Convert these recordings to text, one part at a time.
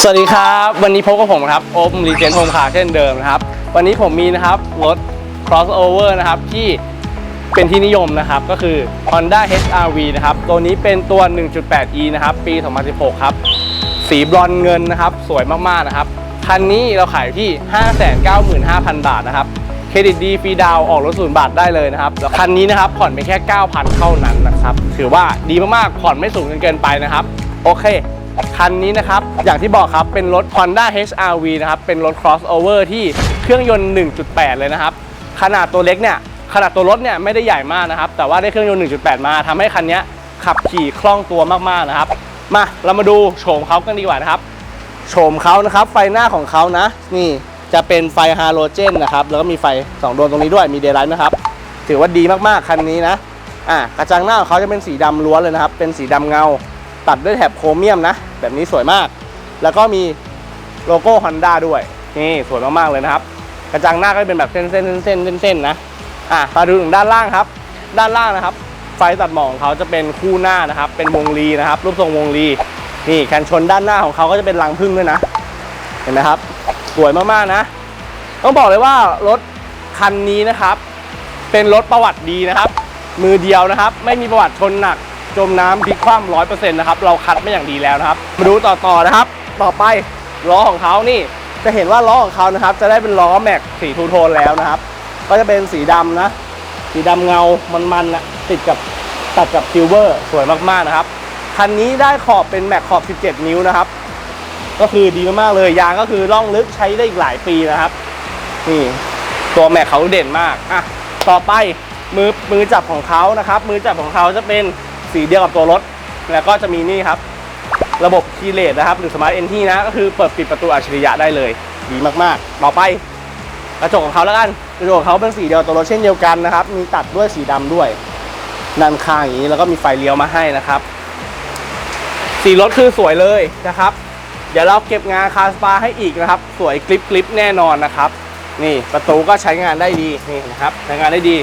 สวัสดีครับ วันนี้พบกับผมครับโอมรีเจนโฮมคาร์เช่นเดิมนะครับ วันนี้ผมมีนะครับรถ crossover นะครับที่เป็นที่นิยมนะครับก็คือ Honda HR-V นะครับตัวนี้เป็นตัว 1.8e นะครับปี 2016 ครับ สีบรอนเงินนะครับสวยมากๆนะครับคันนี้เราขายที่ 595,000 บาทนะครับเครดิตดีฟรีดาวออกรถศูนย์บาทได้เลยนะครับแล้วคันนี้นะครับผ่อนไปแค่ 9,000 เท่านั้นนะครับถือว่าดีมากๆผ่อนไม่สูงจนเกินไปนะครับโอเค คันนี้นะครับ อย่างที่บอกครับเป็นรถ Honda HR-V นะครับ เป็นรถ crossover ที่เครื่องยนต์ 1.8 เลยนะครับ ขนาดตัวเล็กเนี่ย ขนาดตัวรถเนี่ยไม่ได้ใหญ่มากนะครับ แต่ว่าได้เครื่องยนต์ 1.8 มาทำให้คันนี้ขับขี่คล่องตัวมากๆนะครับ มาเรามาดูโฉมเขากันดีกว่านะครับ โฉมเขานะครับ ไฟหน้าของเขานะ นี่จะเป็นไฟฮาโลเจนนะครับ แล้วก็มีไฟ2ดวงตรงนี้ด้วยมีเดย์ไลท์นะครับ ถือว่าดีมากๆคันนี้นะ อะกระจังหน้าของเขาจะเป็นสีดำล้วนเลยนะครับ เป็นสีดำเงา ตัดด้วยแถบโครเมียมนะ แบบนี้สวยมาก แล้วก็มีโลโก้ Honda ด้วย นี่สวยมาก ๆ เลยนะครับ กระจังหน้าก็เป็นแบบเส้นๆเส้นๆเส้นๆเส้นๆนะ อะมาดูถึงด้านล่างครับ ด้านล่างนะครับ ไฟตัดหมอกของเขาจะเป็นคู่หน้านะครับ เป็นวงรีนะครับ รูปทรงวงรี นี่แคนชนด้านหน้าของเขาก็จะเป็นรังผึ้งด้วยนะ เห็นไหมครับ สวยมากๆนะ ต้องบอกเลยว่ารถคันนี้นะครับ เป็นรถประวัติดีนะครับ มือเดียวนะครับ ไม่มีประวัติชนหนัก จมน้ำพลิกคว่ำร้อยเปอร์เซ็นต์นะครับ เราคัดไม่อย่างดีแล้วนะครับ มาดูต่อต่อนะครับ ต่อไปล้อของเขานี่ จะเห็นว่าล้อของเขานะครับ จะได้เป็นล้อแม็กสีทูโทนแล้วนะครับ ก็จะเป็นสีดำนะ สีดำเงา มันๆนะติดกับตัดกับซิลเวอร์สวยมากๆนะครับ คันนี้ได้ขอบเป็นแม็กขอบ 17 นิ้วนะครับ ก็คือดีมากๆเลย ยางก็คือล่องลึกใช้ได้อีกหลายปีนะครับ นี่ตัวแม็กเขาเด่นมาก อะ ต่อไปมือมือจับของเขานะครับ มือจับของเขาจะเป็น สีเดียวกับตัวรถ แล้วก็จะมีนี่ครับ ระบบคีเลสนะครับ หรือสมาร์ทเอนที่นะก็คือเปิดปิดประตูอัจฉริยะได้เลย ดีมากๆ ต่อไปกระจกของเขาแล้วกันกระจกของเขาเป็นสีเดียวกับตัวรถเช่นเดียวกันนะครับ มีตัดด้วยสีดำด้วยด้านข้างอย่างนี้แล้วก็มีไฟเลี้ยวมาให้นะครับ สีรถคือสวยเลยนะครับ เดี๋ยวเราเก็บงานคาสปาให้อีกนะครับ สวยกริบกริบแน่นอนนะครับ นี่ประตูก็ใช้งานได้ดีนี่นะครับใช้งานได้ดี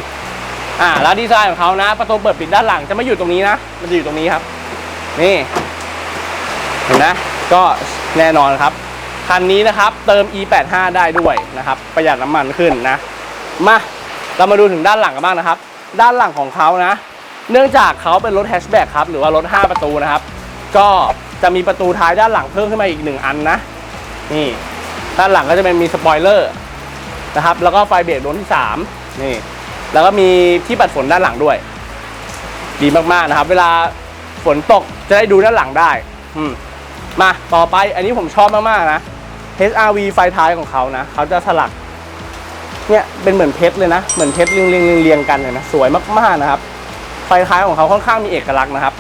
อ่าแล้วดีไซน์ของเขานะ ประตูเปิดปิดด้านหลังจะไม่อยู่ตรงนี้นะ มันจะอยู่ตรงนี้ครับ นี่ เห็นนะก็แน่นอนครับ คันนี้นะครับ เติม e85 ได้ด้วยนะครับ ประหยัดน้ำมันขึ้นนะ มาเรามาดูถึงด้านหลังกันบ้างนะครับ ด้านหลังของเขานะ เนื่องจากเขาเป็นรถแฮชแบ็กครับ หรือว่ารถ 5 ประตูนะครับ ก็จะมีประตูท้ายด้านหลังเพิ่มขึ้นมาอีกหนึ่งอันนะ นี่ ด้านหลังก็จะเป็นมีสปอยเลอร์นะครับ แล้วก็ไฟเบรกดวงที่ 3 นี่ แล้วก็มีที่ปัดฝนด้านหลังด้วย ดีมากๆนะครับ เวลาฝนตกจะได้ดูด้านหลังได้ อืมมาต่อไปอันนี้ผมชอบมากๆนะ HRV ไฟท้ายของเขานะเขาจะสลัก เนี่ยเป็นเหมือนเพชรเลยนะ เหมือนเพชรเรียงเรียงเรียงเรียงกันเลยนะสวยมากๆนะครับ ไฟท้ายของเขาค่อนข้างมีเอกลักษณ์นะครับ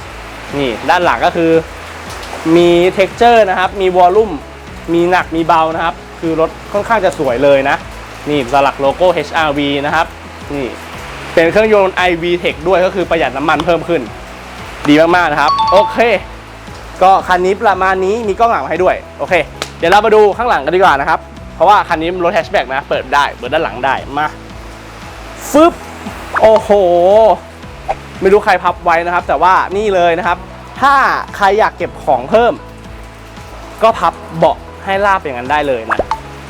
นี่ด้านหลังก็คือ มี t e x t อร์นะครับ มีวอลลุ่มมีหนักมีเบานะครับ คือรถค่อนข้างจะสวยเลยนะ นี่สลักโลโก้ HRV นะครับ นี่เป็นเครื่องยนต์ iV Tech ด้วยก็คือประหยัดน้ำมันเพิ่มขึ้น ดีมากๆนะครับ โอเค ก็คันนี้ประมาณนี้มีกล้องหลังมาให้ด้วย โอเค เดี๋ยวเรามาดูข้างหลังกันดีกว่านะครับ เพราะว่าคันนี้รถแฮชแบ็กนะ เปิดได้เปิดด้านหลังได้มาฟึบโอ้โห ไม่รู้ใครพับไว้นะครับ แต่ว่านี่เลยนะครับ ถ้าใครอยากเก็บของเพิ่ม ก็พับเบาะให้ราบอย่างนั้นได้เลยนะ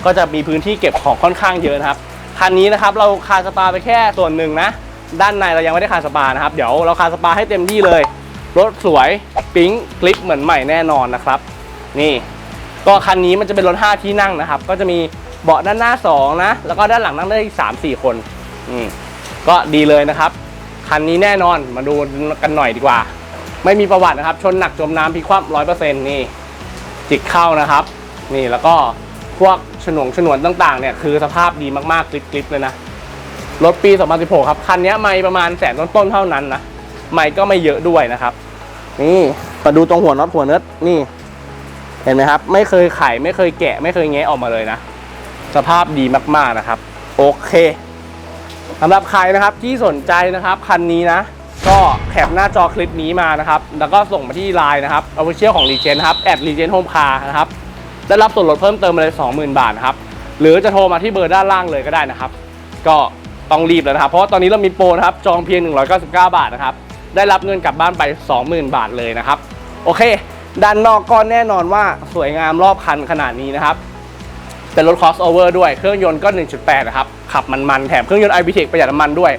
ก็จะมีพื้นที่เก็บของค่อนข้างเยอะนะครับ คันนี้นะครับเราคาสปาไปแค่ส่วนหนึ่งนะ ด้านในเรายังไม่ได้คาสปานะครับเดี๋ยวเราคาสปาให้เต็มที่เลย รถสวยปิ๊งคลิกเหมือนใหม่แน่นอนนะครับ นี่ก็คันนี้มันจะเป็นรถ 5 ที่นั่งนะครับ ก็จะมีเบาะด้านหน้า 2 นะ แล้วก็ด้านหลังนั่งได้อีก 3 4 คนอืมก็ดีเลยนะครับ คันนี้แน่นอนมาดูกันหน่อยดีกว่า ไม่มีประวัตินะครับ ชนหนักจมน้ำพลิกคว่ำร้อยเปอร์เซ็นต์นี่ จิกเข้านะครับ นี่แล้วก็ พวกฉนวงฉนวนต่างๆเนี่ยคือสภาพดีมากๆกริบๆเลยนะรถปี 2016 ครับ คันนี้ไม่ประมาณแสนต้นๆเท่านั้นนะไม่ก็ไม่เยอะด้วยนะครับ นี่มาดูตรงหัวน็อตหัวเนิร์ดนี่ เห็นไหมครับ ไม่เคยไขไม่เคยแกะ ไม่เคยแงะออกมาเลยนะ สภาพดีมากๆนะครับ โอเคสำหรับใครนะครับที่สนใจนะครับ คันนี้นะ ก็แคปหน้าจอคลิปนี้มานะครับ แล้วก็ส่งมาที่ไลน์นะครับเอาไปเชียของรีเจนครับแอดรีเจนโฮมคาร์นะครับ ได้รับส่วนลดเพิ่มเติมเลย 20,000 บาทนะครับ หรือจะโทรมาที่เบอร์ด้านล่างเลยก็ได้นะครับ ก็ต้องรีบแล้วนะครับ เพราะว่าตอนนี้เรามีโปรนะครับ จองเพียง 199 บาทนะครับ ได้รับเงินกลับบ้านไป 20,000 บาทเลยนะครับ โอเค ด้านนอกก็แน่นอนว่าสวยงามรอบคันขนาดนี้นะครับ เป็นรถ crossover ด้วย เครื่องยนต์ก็ 1.8 นะครับ ขับมันๆ แถมเครื่องยนต์ iVTEC ประหยัดน้ำมันด้วย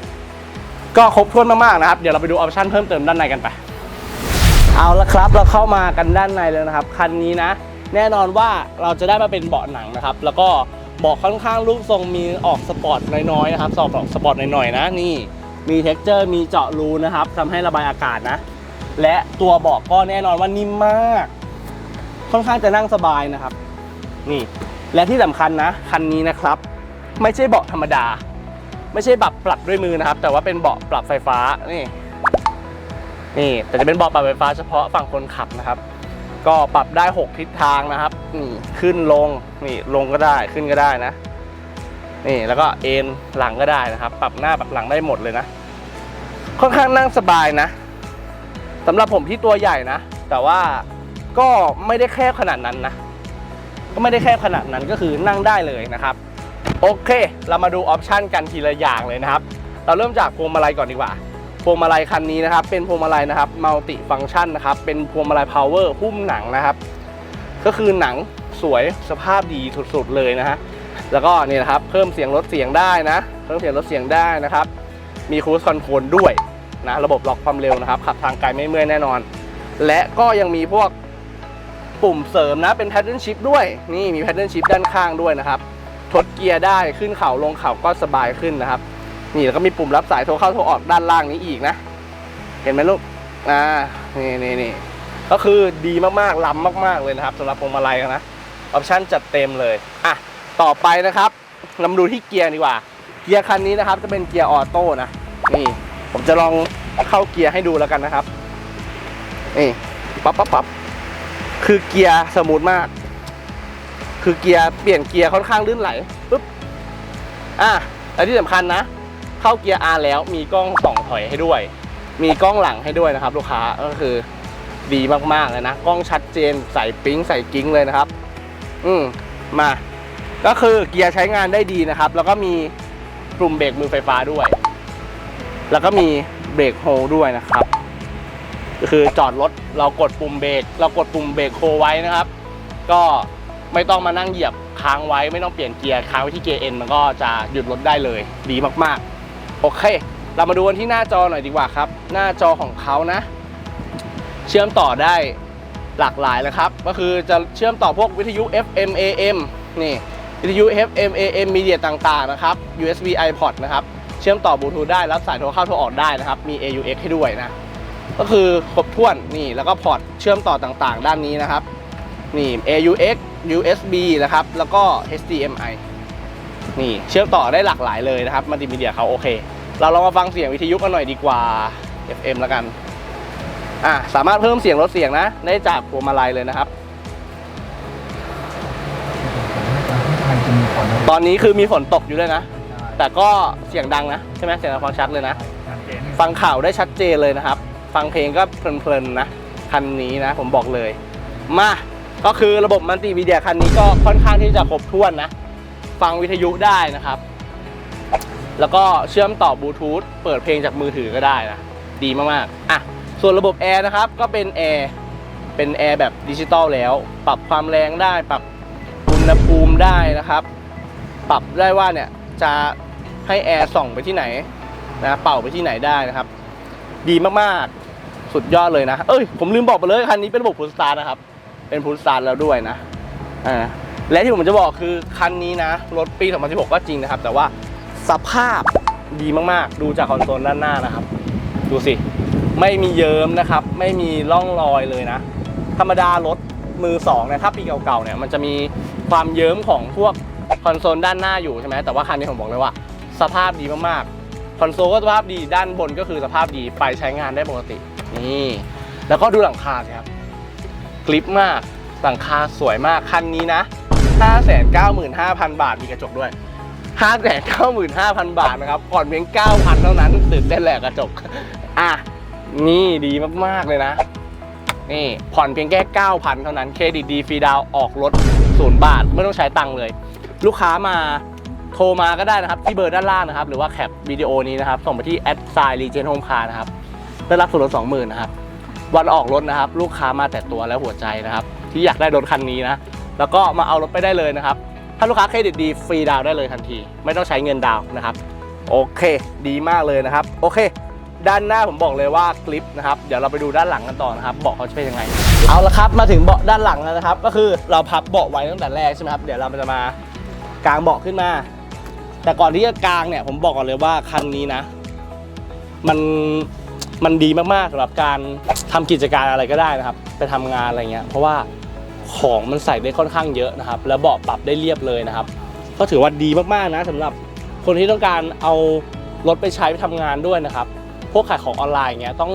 ก็ครบถ้วนมากๆนะครับ เดี๋ยวเราไปดูออปชั่นเพิ่มเติมด้านในกันไป เอาละครับ เราเข้ามากันด้านในเลยนะครับ คันนี้นะ แน่นอนว่าเราจะได้มาเป็นเบาะหนังนะครับ แล้วก็เบาะค่อนข้างรูปทรงมีออกสปอร์ตน้อยๆนะครับสอบออกสปอร์ตหน่อยๆนะนี่มีเท็กเจอร์มีเจาะรูนะครับทำให้ระบายอากาศนะ และตัวเบาะก็แน่นอนว่านิ่มมาก ค่อนข้างจะนั่งสบายนะครับ นี่ และที่สำคัญนะคันนี้นะครับ ไม่ใช่เบาะธรรมดา ไม่ใช่แบบปรับด้วยมือนะครับ แต่ว่าเป็นเบาะปรับไฟฟ้านี่นี่แต่จะเป็นเบาะปรับไฟฟ้าเฉพาะฝั่งคนขับนะครับ ก็ปรับได้ 6 ทิศทางนะครับนี่ขึ้นลงนี่ลงก็ได้ขึ้นก็ได้นะนี่แล้วก็เอนหลังก็ได้นะครับ ปรับหน้าปรับหลังได้หมดเลยนะ ค่อนข้างนั่งสบายนะสำหรับผมที่ตัวใหญ่นะ แต่ว่าก็ไม่ได้แคบขนาดนั้นนะ ก็ไม่ได้แคบขนาดนั้นก็คือนั่งได้เลยนะครับ โอเค เรามาดูออปชันกันทีละอย่างเลยนะครับ เราเริ่มจากพวงมาลัยก่อนดีกว่า พวงมาลัยคันนี้นะครับ เป็นพวงมาลัยนะครับมัลติฟังชันนะครับ เป็นพวงมาลัยพาวเวอร์หุ้มหนังนะครับ ก็คือหนังสวยสภาพดีสุดๆเลยนะฮะแล้วก็นี่นะครับเพิ่มเสียงลดเสียงได้นะ เพิ่มเสียงลดเสียงได้นะครับ มีค u ู e คอนโทรลด้วยนะระบบล็อกความเร็วนะครับ ขับทางไกลไม่เมื่อยแน่นอน และก็ยังมีพวกปุ่มเสริมนะเป็น pattern shift ด้วยนี่มี pattern shift ด้านข้างด้วยนะครับทดเกียร์ได้ขึ้นเขาลงเขาก็สบายขึ้นนะครับ นี่แล้วก็มีปุ่มรับสายโทรเข้าโทรออกด้านล่างนี้อีกนะ เห็นไหมลูกอ่านี่นี่นี่ก็คือดีมากๆล้ำมาก ๆเลยนะครับสำหรับพวงมาลัยนะออปชั่นจัดเต็มเลยอะต่อไปนะครับเรามาดูที่เกียร์ดีกว่า เกียร์คันนี้นะครับจะเป็นเกียร์ออโต้นะนี่ผมจะลองเข้าเกียร์ให้ดูแล้วกันนะครับนี่ปั๊บปั๊บปั๊บคือเกียร์สมูทมาก คือเกียร์เปลี่ยนเกียร์ค่อนข้างลื่นไหลปุ๊บอะและที่สำคัญนะ เข้าเกียร์ R แล้วมีกล้องส่องถอยให้ด้วย มีกล้องหลังให้ด้วยนะครับลูกค้าก็คือดีมากๆเลยนะ กล้องชัดเจนใส่ปิ๊งใส่กิ้งเลยนะครับ อืมมา ก็คือเกียร์ใช้งานได้ดีนะครับ แล้วก็มีปุ่มเบรกมือไฟฟ้าด้วย แล้วก็มีเบรกโฮลด้วยนะครับคือจอดรถเรากดปุ่มเบรกเรากดปุ่มเบรกโฮลไว้นะครับ ก็ไม่ต้องมานั่งเหยียบค้างไว้ไม่ต้องเปลี่ยนเกียร์ค้างไว้ที่เกียร์เอ็นมันก็จะหยุดรถได้เลย ดีมากๆ โอเค เรามาดูกันที่หน้าจอหน่อยดีกว่าครับ หน้าจอของเขานะ เชื่อมต่อได้หลากหลายเลยครับ ก็คือจะเชื่อมต่อพวกวิทยุ FM AM นี่วิทยุ FM AM มีเดียต่างๆนะครับ USB iPod นะครับเชื่อมต่อบลูทูธได้รับสายโทรเข้าโทรออกได้นะครับ มี AUX ให้ด้วยนะ ก็คือครบถ้วนนี่แล้วก็พอร์ตเชื่อมต่อต่างๆ ด้านนี้นะครับนี่ AUX USB นะครับ แล้วก็ HDMI นี่เชื่อมต่อได้หลากหลายเลยนะครับมัลติมีเดียเขาโอเค เราลองมาฟังเสียงวิทยุกันหน่อยดีกว่า FM แล้วกันอะสามารถเพิ่มเสียงลดเสียงนะ ได้จากพวงมาลัยเลยนะครับไทยจะมีฝนตอนนี้คือมีฝนตกอยู่ด้วยนะ แต่ก็เสียงดังนะ ใช่ไหมเสียงดังฟังชัดเลยนะชัดเจนฟังข่าวได้ชัดเจนเลยนะครับ ฟังเพลงก็เพลินๆนะ คันนี้นะ ผมบอกเลย มา ก็คือระบบมัลติมีเดียคันนี้ก็ค่อนข้างที่จะครบถ้วนนะ ฟังวิทยุได้นะครับ แล้วก็เชื่อมต่อบลูทูธเปิดเพลงจากมือถือก็ได้นะ ดีมากๆ อะ ส่วนระบบแอร์นะครับ ก็เป็นแอร์ เป็นแอร์แบบดิจิตอลแล้ว ปรับความแรงได้ ปรับอุณหภูมิได้นะครับ ปรับได้ว่าเนี่ยจะให้แอร์ส่องไปที่ไหนนะเป่าไปที่ไหนได้นะครับ ดีมากๆ สุดยอดเลยนะ เอ้ย ผมลืมบอกไปเลยคันนี้เป็นระบบพุทสตาร์นะครับ เป็นพุทสตาร์แล้วด้วยนะ อ่า และที่ผมจะบอกคือคันนี้นะ รถปี 2016 ก็จริงนะครับ แต่ว่าสภาพดีมากๆ ดูจากคอนโซลด้านหน้านะครับ ดูสิ ไม่มีเยิ้มนะครับ ไม่มีร่องรอยเลยนะ ธรรมดารถมือสองนี่ยถ้าปีเก่าๆเนี่ยมันจะมีความเยิ้มของพวกคอนโซลด้านหน้าอยู่ใช่ไหมแต่ว่าคันนี้ผมบอกเลยว่า สภาพดีมากๆคอนโซลก็สภาพดีด้านบนก็คือสภาพดีไฟใช้งานได้ปกตินี่แล้วก็ดูหลังคาครับกลิปมากหลังคาสวยมากคันนี้นะ 595,000 บาทมีกระจกด้วย 595,000 บาทนะครับก่อนเพียง 9,000 เท่านั้นตื่นเต้นแหละกระจก อะ นี่ดีมาก ๆ เลยนะ นี่ผ่อนเพียงแค่ 9,000 เท่านั้นเครดิตดีฟรีดาวออกรถศูนย์บาท ไม่ต้องใช้ตังค์เลย ลูกค้ามาโทรมาก็ได้นะครับ ที่เบอร์ด้านล่างนะครับ หรือว่าแคปวิดีโอนี้นะครับ ส่งไปที่แอดไซน์รีเจนโฮมคาร์นะครับได้รับส่วนลด20,000 นะครับวันออกรถนะครับ ลูกค้ามาแต่ตัวและหัวใจนะครับ ที่อยากได้รถคันนี้นะ แล้วก็มาเอารถไปได้เลยนะครับ ถ้าลูกค้าเครดิตดีฟรีดาวได้เลยทันที ไม่ต้องใช้เงินดาวนะครับ โอเค ดีมากเลยนะครับ โอเค ด้านหน้าผมบอกเลยว่าคลิปนะครับ เดี๋ยวเราไปดูด้านหลังกันต่อนะครับ เบาะเขาจะเป็นยังไง เอาละครับ มาถึงเบาะด้านหลังแล้วนะครับ ก็คือเราพับเบาะไว้ตั้งแต่แรกใช่ไหมครับ เดี๋ยวเราจะมากางเบาะขึ้นมา แต่ก่อนที่จะกางเนี่ยผมบอกก่อนเลยว่าคันนี้นะ มันมันดีมากๆสำหรับการทำกิจการอะไรก็ได้นะครับ ไปทำงานอะไรเงี้ย เพราะว่า ของมันใส่ได้ค่อนข้างเยอะนะครับ แล้วเบาะปรับได้เรียบเลยนะครับ ก็ถือว่าดีมากๆนะสำหรับคนที่ต้องการเอารถไปใช้ไปทำงานด้วยนะครับ พวกขายของออนไลน์อย่างเงี้ยต้อง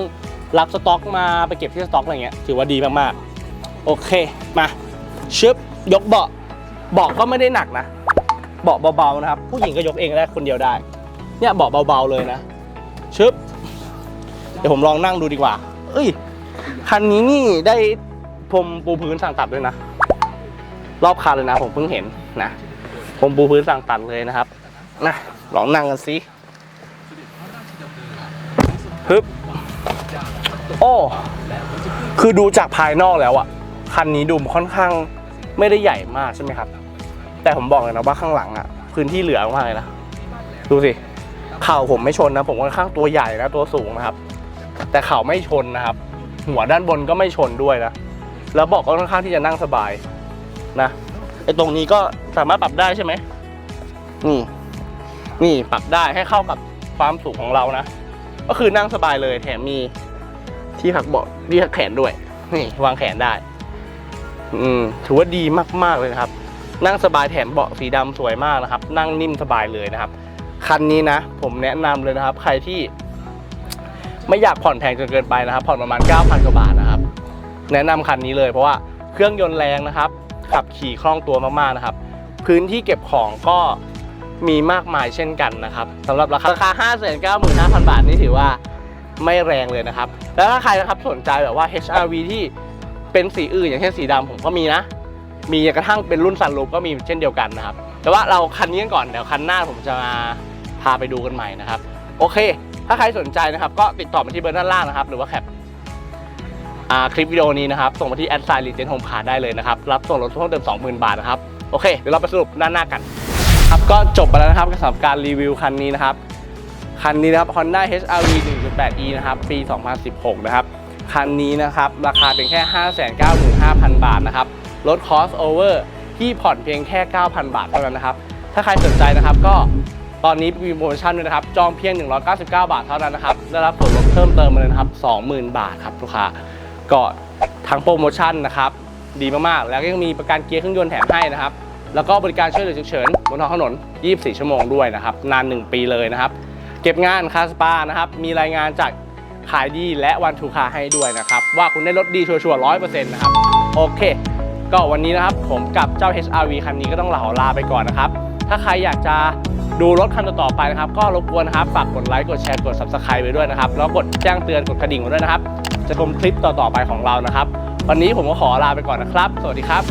รับสต็อกมาไปเก็บที่สต็อกอะไรเงี้ยถือว่าดีมากๆ โอเคมาชึบยกเบาะเบาะก็ไม่ได้หนักนะ เบาะเบาๆนะครับ ผู้หญิงก็ยกเองได้คนเดียวได้ เนี่ยเบาะเบาๆเลยนะชึบเดี๋ยวผมลองนั่งดูดีกว่า เอ้ยคันนี้นี่ได้ พรมปูพื้นสั่งตัดด้วยนะ รอบคันเลยนะ ผมเพิ่งเห็นนะพรมปูพื้นสั่งตัดเลยนะครับนะลองนั่งกันสิฮึบโอ้คือดูจากภายนอกแล้วอะคันนี้ดูค่อนข้างไม่ได้ใหญ่มากใช่ไหมครับ แต่ผมบอกเลยนะว่าข้างหลังอะพื้นที่เหลือมากเลยนะดูสิเข่าผมไม่ชนนะ ผมค่อนข้างตัวใหญ่นะตัวสูงนะครับ แต่เข่าไม่ชนนะครับ หัวด้านบนก็ไม่ชนด้วยนะ แล้วเบอกก็ค่อนข้างที่จะนั่งสบายนะไอ้ตรงนี้ก็สามารถปรับได้ใช่ไหมนี่นี่ปรับได้ให้เข้ากับความสูงของเรานะ ก็คือนั่งสบายเลยแถมมีที่หักเบาะที่หักแขนด้วย นี่วางแขนได้ อืมถือว่าดีมากๆเลยนะครับ นั่งสบายแถมเบาะสีดำสวยมากนะครับ นั่งนิ่มสบายเลยนะครับ คันนี้นะ ผมแนะนำเลยนะครับ ใครที่ ไม่อยากผ่อนแพงจนเกินไปนะครับ ผ่อนประมาณ9,000กว่าบาทนะ แนะนำคันนี้เลยเพราะว่าเครื่องยนต์แรงนะครับ ขับขี่คล่องตัวมากๆนะครับ พื้นที่เก็บของก็มีมากมายเช่นกันนะครับสำหรับราคาราคา 5 9 5 0 0 0 บาทนี่ถือว่าไม่แรงเลยนะครับ แล้วถ้าใครนะครับสนใจแบบว่า HRV ที่เป็นสีอื่นอย่างเช่นสีดำผมก็มีนะ มีกระทั่งเป็นรุ่นซันรูปก็มีเช่นเดียวกันนะครับ แต่ว่าเราคันนี้ก่อนเดี๋ยวคันหน้าผมจะมาพาไปดูกันใหม่นะครับ โอเค ถ้าใครสนใจนะครับ ก็ติดต่อมาที่เบอร์ด้านล่างนะครับ หรือว่าแคป คลิปวิดีโอนี้นะครับ ส่งมาที่แอดไซน์ลีเจนโฮมคาได้เลยนะครับ รับส่วนลดเพิ่มเติม 20,000 บาทนะครับ โอเค เดี๋ยวเราไปสรุปด้านหน้ากัน ครับ ก็จบไปแล้วนะครับสำหรับการรีวิวคันนี้นะครับ คันนี้นะครับ Honda HRV 1.8e นะครับ ปี 2016 นะครับ คันนี้นะครับ ราคาเป็นแค่ 595,000 บาทนะครับลด crossover ที่ผ่อนเพียงแค่ 9,000 บาทเท่านั้นนะครับ ถ้าใครสนใจนะครับก็ตอนนี้มีโปรโมชั่นด้วยนะครับ จองเพียง 199 บาทเท่านั้นนะครับ ได้รับส่วนลดเพิ่มเติมมาเลยนะครับ 20,000 บาทครับลูกค้า ก็ทั้งโปรโมชั่นนะครับ ดีมากๆ แล้วก็ยังมีประกันเกียร์เครื่องยนต์แถมให้นะครับ แล้วก็บริการช่วยเหลือฉุกเฉินบนท้องถนน 24 ชั่วโมงด้วยนะครับ นาน 1 ปีเลยนะครับ เก็บงานคาสปานะครับ มีรายงานจากขายดีและวันทูคาให้ด้วยนะครับ ว่าคุณได้รถดีชัวร์ๆร้อยเปอร์เซ็นต์นะครับ โอเค ก็วันนี้นะครับผมกับเจ้า HRV คันนี้ก็ต้องลาลาไปก่อนนะครับ ถ้าใครอยากจะ ดูรถคันต่อๆไปนะครับ ก็รบกวนนะครับฝากกดไลค์กดแชร์กด Subscribe ไปด้วยนะครับ แล้วกดแจ้งเตือนกดกระดิ่งไว้ด้วยนะครับ จะชมคลิปต่อๆไปของเรานะครับ วันนี้ผมก็ขอลาไปก่อนนะครับ สวัสดีครับ